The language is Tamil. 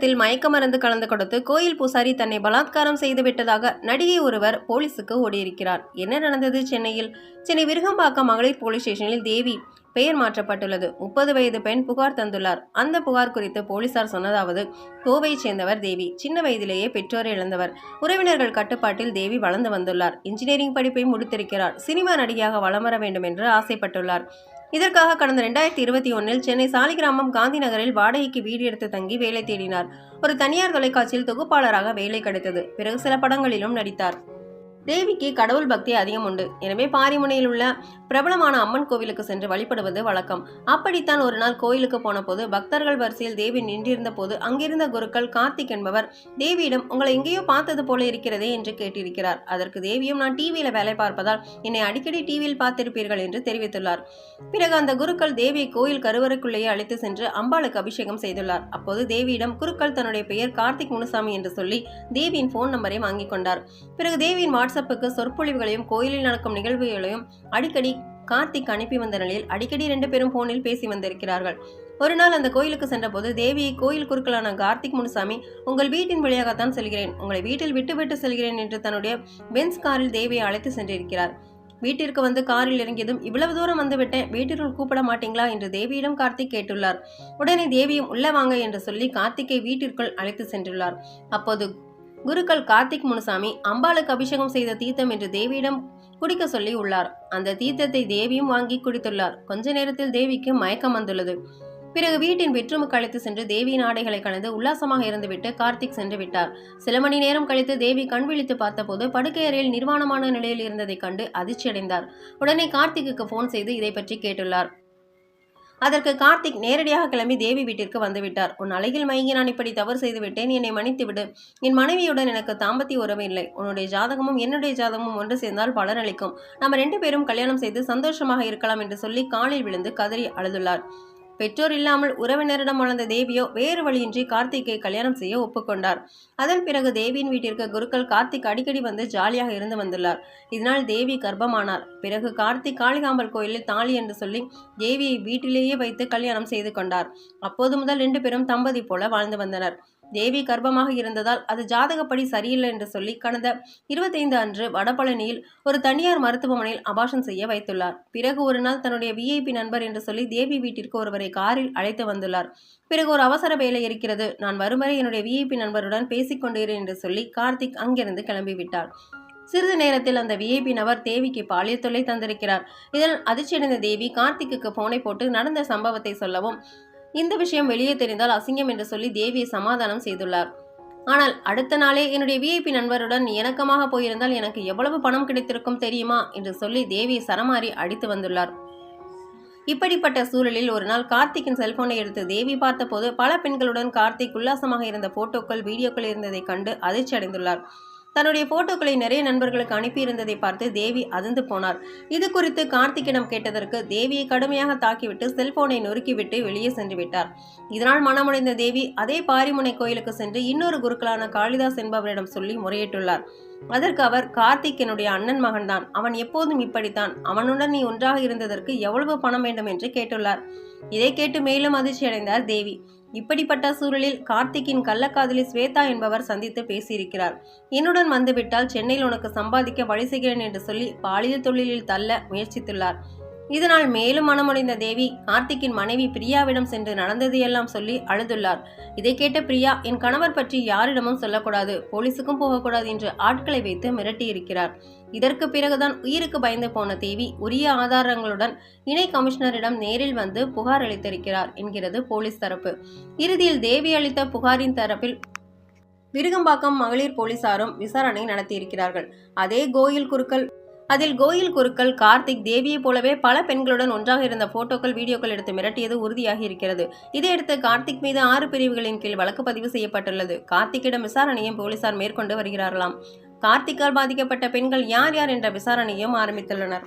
கூட்டத்தில் மயக்க மருந்து கலந்து கொடுத்து கோயில் பூசாரி தன்னை பலாத்காரம் செய்து விட்டதாக நடிகை ஒருவர் போலீசுக்கு ஓடியிருக்கிறார். என்ன நடந்தது சென்னையில்? சென்னை விருகம்பாக்கம் மகளிர் போலீஸ் ஸ்டேஷனில் தேவி பெயர் மாற்றப்பட்டுள்ளது. முப்பது வயது பெண் புகார் தந்துள்ளார். அந்த புகார் குறித்து போலீசார் சொன்னதாவது கோவையைச் சேர்ந்தவர் தேவி. சின்ன வயதிலேயே பெற்றோரை இழந்தவர். உறவினர்கள் கட்டுப்பாட்டில் தேவி வளர்ந்து வந்துள்ளார். இன்ஜினியரிங் படிப்பை முடித்திருக்கிறார். சினிமா நடிகையாக வளம் வர வேண்டும் என்று ஆசைப்பட்டுள்ளார். இதற்காக கடந்த ரெண்டாயிரத்தி இருபத்தி ஒன்றில் சென்னை சாலிகிராமம் காந்தி நகரில் வாடகைக்கு வீடு எடுத்து தங்கி வேலை தேடினார். ஒரு தனியார் தொலைக்காட்சியில் தொகுப்பாளராக வேலை கிடைத்தது. பிறகு சில படங்களிலும் நடித்தார். தேவிக்கு கடவுள் பக்தி அதிகம் உண்டு. எனவே பாரிமுனையில் உள்ள பிரபலமான அம்மன் கோவிலுக்கு சென்று வழிபடுவது வழக்கம். அப்படித்தான் ஒரு நாள் கோயிலுக்கு போன போது பக்தர்கள் வரிசையில் தேவி நின்றிருந்த போது அங்கிருந்த குருக்கள் கார்த்திக் என்பவர் தேவியிடம் உங்களை எங்கேயோ பார்த்தது போல இருக்கிறதே என்று கேட்டிருக்கிறார். அதற்கு தேவியும் நான் டிவியில வேலை பார்ப்பதால் என்னை அடிக்கடி டிவியில் பார்த்திருப்பீர்கள் என்று தெரிவித்துள்ளார். பிறகு அந்த குருக்கள் தேவியை கோயில் கருவறைக்குள்ளேயே அழைத்து சென்று அம்பாளுக்கு அபிஷேகம் செய்துள்ளார். அப்போது தேவியிடம் குருக்கள் தன்னுடைய பெயர் கார்த்திக் முனுசாமி என்று சொல்லி தேவியின் போன் நம்பரை வாங்கிக் கொண்டார். பிறகு தேவியின் வாட்ஸ்அப்புக்கு சொற்பொழிவுகளையும் கோயிலில் நடக்கும் நிகழ்வுகளையும் அடிக்கடி கார்த்திக் அனுப்பி வந்த நிலையில் அடிக்கடி ரெண்டு பேரும் போனில் பேசி வந்திருக்கிறார்கள். ஒரு நாள் அந்த கோயிலுக்கு சென்றபோது தேவியை கோயில் குருக்களான கார்த்திக் முனுசாமி உங்கள் வீட்டின் வழியாகத்தான் செல்கிறேன். உங்களை வீட்டில் விட்டுவிட்டு செல்கிறேன் என்று தன்னுடைய பென்ஸ் காரில் தேவியை அழைத்து சென்றிருக்கிறார். வீட்டிற்கு வந்து காரில் இறங்கியதும் இவ்வளவு தூரம் வந்துவிட்டேன் வீட்டிற்குள் கூப்பிட மாட்டீங்களா? என்று தேவியிடம் கார்த்திக் கேட்டுள்ளார். உடனே தேவியும் உள்ள வாங்க என்று சொல்லி கார்த்திக்கை வீட்டிற்குள் அழைத்து சென்றுள்ளார். அப்போது குருக்கள் கார்த்திக் முனுசாமி அம்பாளுக்கு அபிஷேகம் செய்த தீர்த்தம் என்று தேவியிடம் குடிக்க சொல்லி உள்ளார். அந்த தீர்த்தத்தை தேவியும் வாங்கி குடித்துள்ளார். கொஞ்ச நேரத்தில் தேவிக்கு மயக்கம் வந்துள்ளது. பிறகு வீட்டின் வெற்றுமுக்கு அழைத்து சென்று தேவியின் ஆடைகளை கலந்து உல்லாசமாக இருந்துவிட்டு கார்த்திக் சென்று விட்டார். சில மணி நேரம் கழித்து தேவி கண் விழித்து பார்த்தபோது படுக்கை அறையில் நிர்வாணமான நிலையில் இருந்ததைக் கண்டு அதிர்ச்சியடைந்தார். உடனே கார்த்திக்கு போன் செய்து இதை பற்றி கேட்டுள்ளார். அதற்கு கார்த்திக் நேரடியாக கிளம்பி தேவி வீட்டிற்கு வந்துவிட்டார். உன் அழகில் மயங்கி நான் இப்படி தவறு செய்துவிட்டேன் என்னை மன்னித்து விடு. என் மனைவியுடன் எனக்கு தாம்பத்திய உறவு இல்லை. உன்னுடைய ஜாதகமும் என்னுடைய ஜாதகமும் ஒன்று சேர்ந்தால் பலனளிக்கும் நம்ம ரெண்டு பேரும் கல்யாணம் செய்து சந்தோஷமாக இருக்கலாம் என்று சொல்லி காலில் விழுந்து கதறி அழுதுள்ளார். பெற்றோர் இல்லாமல் உறவினரிடம் வளர்ந்த தேவியோ வேறு வழியின்றி கார்த்திக்கை கல்யாணம் செய்ய ஒப்புக்கொண்டார். அதன் பிறகு தேவியின் வீட்டிற்கு குருக்கள் கார்த்திக் அடிக்கடி வந்து ஜாலியாக இருந்து வந்துள்ளார். இதனால் தேவி கர்ப்பமானார். பிறகு கார்த்திக் காளிகாம்பல் கோயிலில் தாலி என்று சொல்லி தேவியை வீட்டிலேயே வைத்து கல்யாணம் செய்து கொண்டார். அப்போது முதல் ரெண்டு பேரும் தம்பதி போல வாழ்ந்து வந்தனர். தேவி கர்ப்பமாக இருந்ததால் அது ஜாதகப்படி சரியில்லை என்று சொல்லி கடந்த இருபத்தைந்து அன்று வடபழனியில் ஒரு தனியார் மருத்துவமனையில் அபாஷன் செய்ய வைத்துள்ளார். பிறகு ஒரு நாள் தன்னுடைய விஐபி நண்பர் என்று சொல்லி தேவி வீட்டிற்கு ஒருவரை காரில் அழைத்து வந்துள்ளார். பிறகு ஒரு அவசர வேலை இருக்கிறது. நான் வரும் வரை என்னுடைய விஐபி நண்பருடன் பேசிக் கொண்டிருக்கிறேன் என்று சொல்லி கார்த்திக் அங்கிருந்து கிளம்பிவிட்டார் சிறிது நேரத்தில் அந்த விஐபி நபர் தேவிக்கு பாலியல் தொல்லை தந்திருக்கிறார். இதனால் அதிர்ச்சியடைந்த தேவி கார்த்திக்கு போனை போட்டு நடந்த சம்பவத்தை சொல்லவும் இந்த விஷயம் வெளியே தெரிந்தால் அசிங்கம் என்று சொல்லி தேவியை சமாதானம் செய்துள்ளார். ஆனால் அடுத்த நாளே என்னுடைய விஐபி நண்பருடன் இணக்கமாக போயிருந்தால் எனக்கு எவ்வளவு பணம் கிடைத்திருக்கும் தெரியுமா? என்று சொல்லி தேவியை சரமாரி அடித்து வந்துள்ளார். இப்படிப்பட்ட சூழலில் ஒரு நாள் கார்த்திக்கின் செல்போனை எடுத்து தேவி பார்த்தபோது பல பெண்களுடன் கார்த்திக் உல்லாசமாக இருந்த போட்டோக்கள் வீடியோக்கள் இருந்ததை கண்டு அதிர்ச்சி அடைந்துள்ளார் தன்னுடைய போட்டோக்களை நிறைய நண்பர்களுக்கு அனுப்பியிருந்ததை பார்த்து தேவி அதிர்ந்து போனார். இது குறித்து கார்த்திக்கிடம் கேட்டதற்கு தேவியை கடுமையாக தாக்கிவிட்டு செல்போனை நொறுக்கிவிட்டு வெளியே சென்று விட்டார். இதனால் மனமுடைந்த தேவி அதே பாரிமுனை கோயிலுக்கு சென்று இன்னொரு குருக்களான காளிதாஸ் என்பவரிடம் சொல்லி முறையிட்டுள்ளார். அதற்கு அவர் கார்த்திக் என்னுடைய அண்ணன் மகன்தான். அவன் எப்போதும் இப்படித்தான். அவனுடன் நீ ஒன்றாக இருந்ததற்கு எவ்வளவு பணம் வேண்டும்? என்று கேட்டுள்ளார். இதை கேட்டு மேலும் அதிர்ச்சி அடைந்தார் தேவி. இப்படிப்பட்ட சூழலில் கார்த்திக்கின் கள்ளக்காதலி ஸ்வேதா என்பவர் சந்தித்து பேசியிருக்கிறார். என்னுடன் வந்துவிட்டால் சென்னையில் உனக்கு சம்பாதிக்க வழி செய்கிறேன் என்று சொல்லி பாலியல் தொழிலில் தள்ள முயற்சித்துள்ளார். இதனால் மேலும் மனமுடைந்த தேவி கார்த்திக்கின் மனைவி பிரியாவிடம் சென்று நடந்ததையெல்லாம் சொல்லி அழுதுள்ளார். இதை கேட்ட பிரியா என் கணவர் பற்றி யாரிடமும் சொல்லக்கூடாது. போலீஸுக்கும் போகக்கூடாது என்று ஆட்களை வைத்து மிரட்டியிருக்கிறார். இதற்கு பிறகுதான் உயிருக்கு பயந்து போன தேவி உரிய ஆதாரங்களுடன் இணை கமிஷனரிடம் நேரில் வந்து புகார் அளித்திருக்கிறார் என்கிறது போலீஸ் தரப்பு. இறுதியில் தேவி அளித்த புகாரின் தரப்பில் விருகம்பாக்கம் மகளிர் போலீசாரும் விசாரணை நடத்தியிருக்கிறார்கள். அதே கோயில் குருக்கள் அதில் கோயில் குருக்கள் கார்த்திக் தேவியைப் போலவே பல பெண்களுடன் ஒன்றாக இருந்த போட்டோக்கள் வீடியோக்கள் எடுத்து மிரட்டியது உறுதியாகி இருக்கிறது. இதையடுத்து கார்த்திக் மீது ஆறு பிரிவுகளின் கீழ் வழக்கு பதிவு செய்யப்பட்டுள்ளது. கார்த்திக்கிடம் விசாரணையும் போலீசார் மேற்கொண்டு வருகிறார்களாம். கார்த்திக்கால் பாதிக்கப்பட்ட பெண்கள் யார் யார் என்ற விசாரணையும் ஆரம்பித்துள்ளனர்.